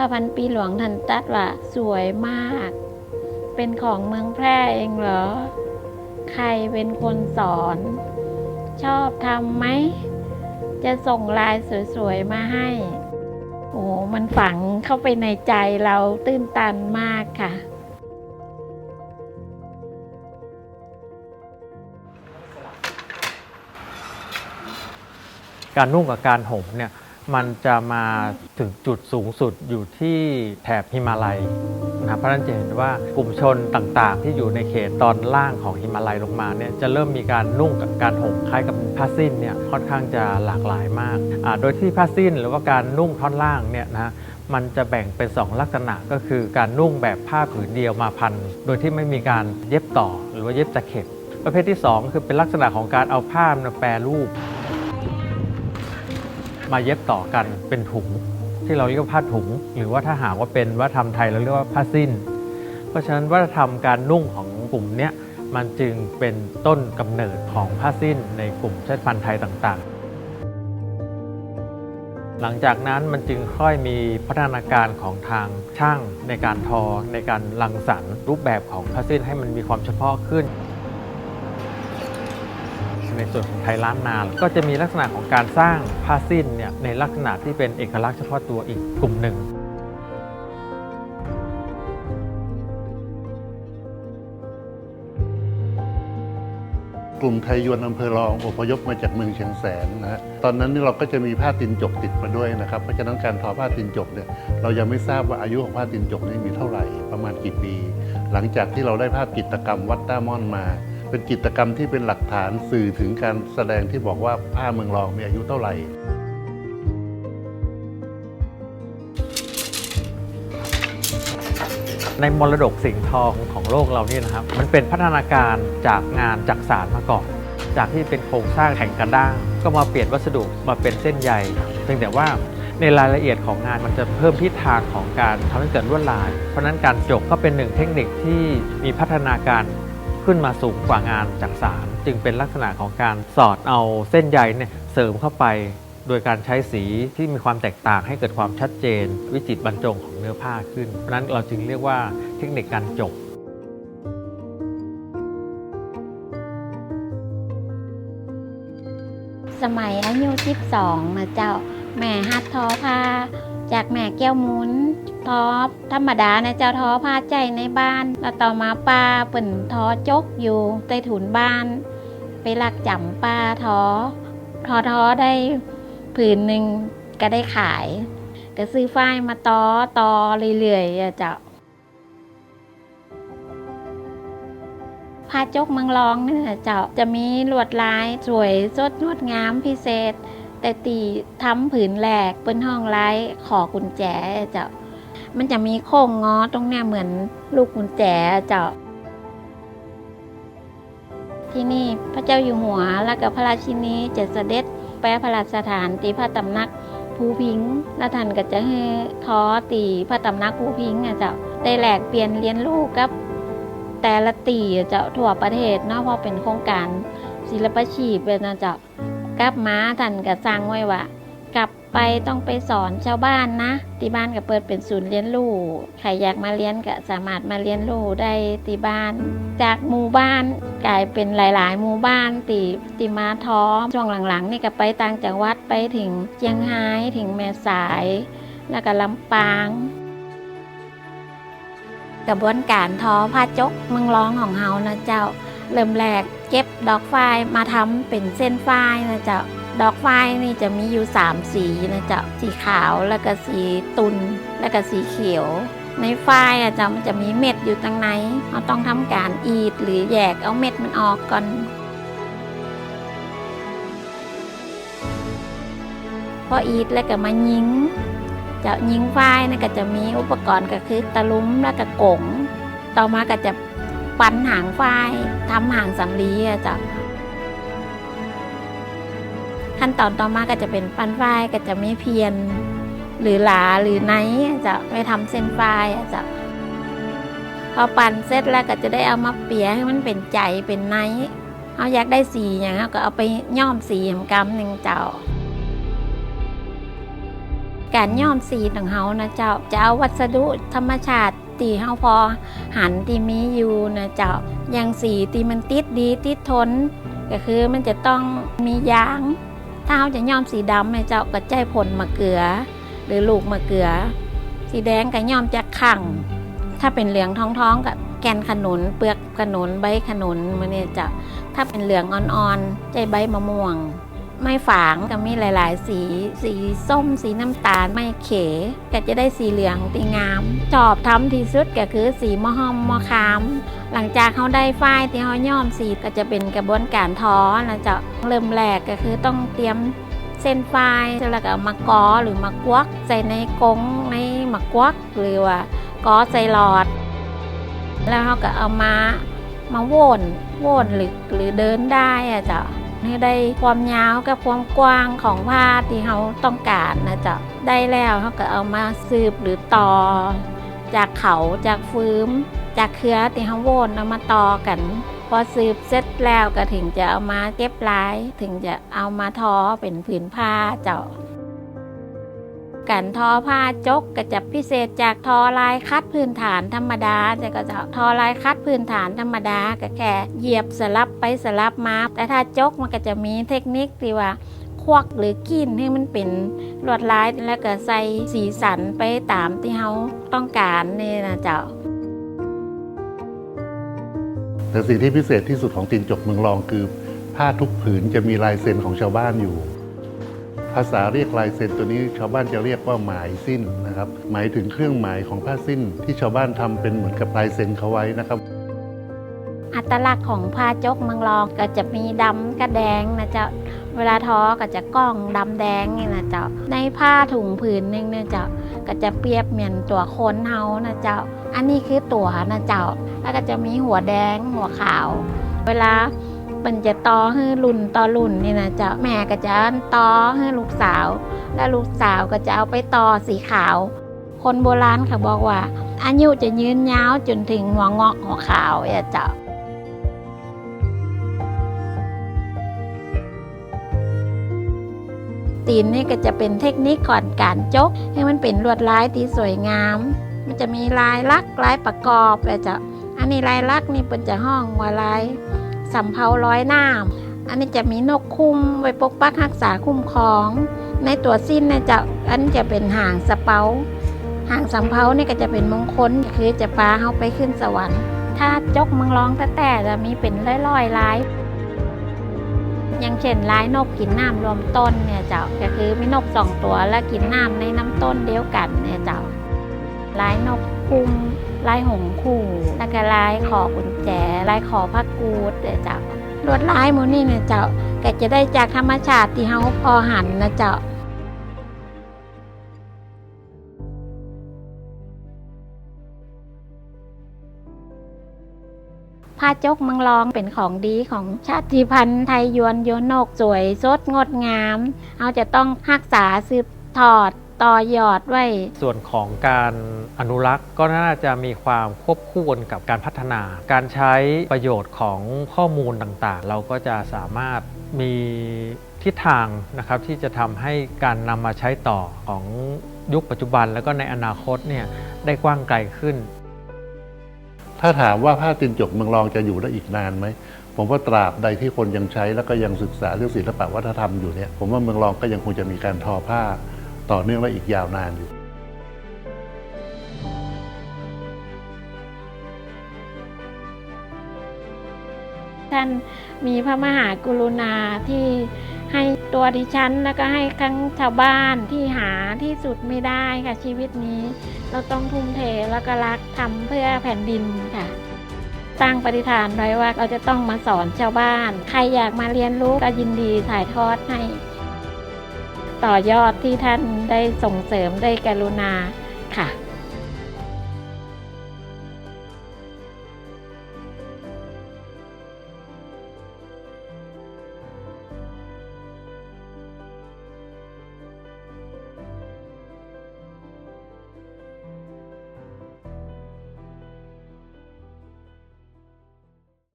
พระพันปีหลวงท่านตัดว่าสวยมาก เป็นของเมืองแพร่เองเหรอ ใครเป็นคนสอน ชอบทำไหม จะส่งลายสวยๆมาให้ โอ้มันฝังเข้าไปในใจเราตื้นตันมากค่ะการนุ่งกับการห่มเนี่ย มันจะมาถึงจุดสูงสุดอยู่ที่แถบฮิมาลัยนะเพราะนั้นจะเห็นว่ากลุ่มชนต่างๆ ที่อยู่ในเขตตอนล่างของฮิมาลัยลงมาเนี่ยจะเริ่มมีการนุ่งกับการห่มคล้ายกับผ้าสิ้นเนี่ยค่อนข้างจะหลากหลายมากอ่าโดยที่ผ้าสิ้นหรือว่าการนุ่งท่อนล่างเนี่ยนะมันจะแบ่งเป็น 2 ลักษณะก็คือการนุ่งแบบผ้าผืนเดียวมาพัน โดยที่ไม่มีการเย็บต่อ หรือว่าเย็บตะเข็บประเภทที่สองคือเป็นลักษณะของการเอาผ้ามาแปรรูป มาเย็บต่อกันเป็นถุง ที่เราเรียกว่าผ้าถุง หรือว่าถ้าหากว่าเป็นวัฒนธรรมไทยเราเรียกว่าผ้าสิ้น เพราะฉะนั้นวัฒนธรรมการนุ่งของกลุ่มนี้มันจึงเป็นต้นกำเนิดของผ้าสิ้นในกลุ่มชาติพันธุ์ไทยต่างๆ หลังจากนั้นมันจึงค่อยมีพัฒนาการของทางช่างในการทอ ในการรังสรรค์รูปแบบของผ้าสิ้นให้มันมีความเฉพาะขึ้น ในส่วนของไทยล้านนาก็จะมีลักษณะของการสร้างผ้าสิ้นเนี่ยในลักษณะที่เป็นเอกลักษณ์เฉพาะตัวอีกกลุ่มหนึ่งกลุ่มไทยยวนอำเภอรองอพยพมาจากเมืองเชียงแสนนะฮะตอนนั้นนี่เราก็จะมีผ้าตินจกติดมาด้วยนะครับ เพราะฉะนั้นการทอผ้าตินจกเนี่ยเรายังไม่ทราบว่าอายุของผ้าตินจกนี่มีเท่าไหร่ประมาณกี่ปี หลังจากที่เราได้ภาพจิตรกรรมวัดต้ามอนมา เป็นจิตกรรมที่เป็นหลักฐานสื่อถึงการแสดงที่บอกว่าผ้าเมืองรองมีอายุเท่าไหร่ ในมรดกสิ่งทองของโลกเรานี่นะครับ มันเป็นพัฒนาการจากงานจักสารมาก่อน จากที่เป็นโครงสร้างแห่งกระด้าง ก็มาเปลี่ยนวัสดุมาเป็นเส้นใยเพียงแต่ว่าในรายละเอียดของงานมันจะเพิ่มทิศทางของการทำให้เกิดลวดลาย เพราะฉะนั้นการจกก็เป็นหนึ่งเทคนิคที่มีพัฒนาการ ขึ้นมาสูงกว่างานจักสารจึงเป็นลักษณะของการสอดเอาเส้นใยเนี่ยเสริมเข้าไป โดยการใช้สีที่มีความแตกต่างให้เกิดความชัดเจน วิจิตรบรรจงของเนื้อผ้าขึ้น เพราะฉะนั้นเราจึงเรียกว่าเทคนิคการจกสมัยอายุ12นะเจ้า แม่ฮัดทอผ้า จากแม่แก้วมุนทอธรรมดานะเจ้าทอผ้าใจในบ้าน แล้วต่อมาป้าเปิ่นทอจกอยู่ใต้ถุนบ้าน ไปหลักจำป้าทอ ทอทอได้ผืนหนึ่งก็ได้ขายก็ซื้อฝ้ายมาตอตอเรื่อยๆอะเจ้าผ้าจกมืองรองนี่นะเจ้าจะมีลวดลายสวยสดงดงามพิเศษ แต่ตีทำผืนแหลกเป็นห้องลายขอกุญแจเจ้ามันจะมีโค้งงอตรงเนี้ยเหมือนลูกกุญแจเจ้าที่นี่พระเจ้าอยู่หัวและกับพระราชินีจะเสด็จแปรพระราชฐานตีพระตำหนักภูพิงค์แล้วท่านก็จะให้ทอตีพระตำหนักภูพิงค์อะเจ้าได้แหลกเปลี่ยนเรียนรู้กับ แต่ละตีอะเจ้าทั่วประเทศเนาะเพราะเป็นโครงการศิลปชีพเป็นนะเจ้า กลับมาท่านก็สร้างไว้ว่ากลับไปต้องไปสอนชาวบ้านนะที่บ้านก็เปิดเป็นศูนย์เรียนรู้ใครอยากมาเรียนก็สามารถมาเรียนรู้ได้ที่บ้าน จากหมู่บ้านกลายเป็นหลาย ๆ หมู่บ้านตีตีมาท้อช่วงหลัง ๆ นี่ก็ไปต่างจังหวัดไปถึงเชียงรายถึงแม่สาย แล้วก็ลำปางกระบวนการทอผ้าจกเมืองร้องของเฮานะเจ้า เริ่มแรกเก็บดอกฝ้ายมาทำเป็นเส้นฝ้ายนะเจ้าดอกฝ้ายนี่จะมีอยู่ 3 สีนะเจ้าสีขาวแล้วก็สีตุนแล้วก็สีเขียว ในฝ้ายอะเจ้ามันจะมีเม็ดอยู่ตรงไหนเราต้องทำการอีดหรือแยกเอาเม็ดมันออกก่อนพออีดแล้วก็มายิงจะยิงฝ้ายนะก็จะมีอุปกรณ์ก็คือตะลุมแล้วก็กงต่อมาก็จะ ปันหางฝ้ายทำหางสำลีอะจ้ะขั้นตอนต่อมาก็จะเป็นปั้นฝ้ายก็จะไมีเพียน หรือหลาหรือไนจะไปทำเส้นฝ้ายอะจะพอปั่นเสร็จแล้วก็จะได้เอามาเปียให้มันเป็นใจเป็นไนเอาอยากได้สีอย่างเงี้ยก็เอาไปย้อมสีหมกำหนึ่งเจ้า การย้อมสีของเฮานะเจ้าจะเอาวัสดุธรรมชาติ ตีเฮาพอหันตีมีอยู่นะเจ้าอย่างสีตีมันติดดีติดทน ก็คือมันจะต้องมียาง ถ้าเฮาจะย้อมสีดำนะเจ้าก็ใจผลมะเกลือ หรือลูกมะเกลือ สีแดงก็ย้อมจากขังถ้าเป็นเหลืองท้องๆกับแกนขนุนเปลือกขนุนใบขนุนมันเนี่ยจะถ้าเป็นเหลืองอ่อนๆใจใบมะม่วง ไม่ฝางก็มีหลาย ๆ สี สีส้ม สีน้ำตาล ไม่เขก็จะได้สีเหลืองตีงามจอบทำที่สุดก็คือสีมะฮอมมะขาม หลังจากเขาได้ฝ้ายที่เขาย้อมสีก็จะเป็นกระบวนการทอนะเจะเริ่มแรกก็คือต้องเตรียมเส้นฝ้ายแล้วก็เอามากอหรือมากวักใส่ในกงในมากวักหรือว่ากอใส่หลอด แล้วเขาก็เอามามาโวนโวนหรือหรือเดินได้อะเจ้ะ ให้ได้ความยาวกับความกว้างของผ้าที่เขาต้องการนะเจ้ะได้แล้วเขาก็เอามาสืบหรือต่อ จากเขาจากฟืมจากเครือที่เขาโวนเอามาต่อกัน พอสืบเสร็จแล้วก็ถึงจะเอามาเก็บลาย ถึงจะเอามาทอเป็นผืนผ้าเจ้า การทอผ้าจกก็จะพิเศษจากทอลายคัดพื้นฐานธรรมดาจะก็จะทอลายคัดพื้นฐานธรรมดาก็แค่เหยียบสลับไปสลับมา แต่ถ้าจกมันก็จะมีเทคนิคที่ว่าควักหรือกินให้มันเป็นลวดลายแล้วก็ใส่สีสันไปตามที่เขาต้องการนี่นะเจ้าแต่สิ่งที่พิเศษที่สุดของตีนจกเมืองรองคือ ผ้าทุกผืนจะมีลายเซ็นของชาวบ้านอยู่าษาเรียกลายเซ็นตัวนี้ชาวบ้านจะเรียกว่าหมายสิ้นนะครับหมายถึงเครื่องหมายของผ้าสิ้น ที่ชาวบ้านทำเป็นเหมือนกับลายเซ็นเขาไว้นะครับอัตลักษณ์ของผ้าจกมืองรองก็จะมีดำกับแดงนะเจ้าเวลาทอก็จะก้องดำแดงนี่นะเจ้าในผ้าถุงผืนหนึงเนี่ยเจ้าก็จะเปรียบเหมือนตัวคนเฮานะเจ้าอันนี้คือตัวนะเจ้าแล้วก็จะมีหัวแดงหัวขาว เวลา มันจะตอให้รุ่นต่อรุ่นนี่นะเจ้าแม่ก็จะตอให้ลูกสาว และลูกสาวก็จะเอาไปตอสีขาว คนโบราณเขาบอกว่าอายุจะยืนยาวจนถึงหัวงอกหัวขาวอะเจ้าตีนนี่ก็จะเป็นเทคนิคก่อนการจก ให้มันเป็นลวดลายที่สวยงาม มันจะมีลายลักษ์ลายประกอบเลยจ้ะอันนี้ลายลักษ์นี่เป็นจะห้องว่าลาย สำเภาร้อยน้ำอันนี้จะมีนกคุ้มไว้ปกปักรักษาคุ้มครอง ในตัวสิ้นนะจะอันจะเป็นหางสเปาหางสำเภานี่ก็จะเป็นมงคลคือจะปาเขาไปขึ้นสวรรค์ ถ้าจกมังร้องแต่แต่จะมีเป็นร้อยๆลายอย่างเช่นลายนกกินน้ำรวมต้นเนี่ยเจ้าก็คือมีนกสองตัวและกินน้ำในน้ำต้นเดียวกันเนี่ยเจ้าลายนกคุ้ม ลายหงคู่แล้วก็ลายขอกุญแจลายขอพักกูดเจ้าลวดลายหมูนี่เนี่ยเจ้าก็จะได้จากธรรมชาติที่เฮาพอหันนะเจ้าผ้าจกมังลองเป็นของดีของชาติพันธุ์ไทยยวนโยนกสวยสดงดงาม เอาจะต้องรักษาสืบทอด ต่อยอดไว้ ส่วนของการอนุรักษ์ก็น่าจะมีความควบคู่กันกับการพัฒนา การใช้ประโยชน์ของข้อมูลต่างๆ เราก็จะสามารถมีทิศทางนะครับที่จะทำให้การนำมาใช้ต่อของยุคปัจจุบันแล้วก็ในอนาคตเนี่ยได้กว้างไกลขึ้น ถ้าถามว่าผ้าตีนจกเมืองรองจะอยู่ได้อีกนานไหมผมว่าตราบใดที่คนยังใช้แล้วก็ยังศึกษาเรื่องศิลปะวัฒนธรรมอยู่เนี่ยผมว่าเมืองรองก็ยังคงจะมีการทอผ้า ต่อเนื่องและอีกยาวนานอยู่ท่านมีพระมหากรุณาที่ให้ตัวดิฉัน แล้วก็ให้ทั้งชาวบ้านที่หาที่สุดไม่ได้ค่ะชีวิตนี้ เราต้องทุ่มเทแล้วก็รักทำเพื่อแผ่นดินค่ะ ตั้งปฏิฐานไว้ว่าเราจะต้องมาสอนชาวบ้าน ใครอยากมาเรียนรู้ก็ยินดีถ่ายทอดให้ ต่อยอดที่ท่านได้ส่งเสริมได้กรุณาค่ะ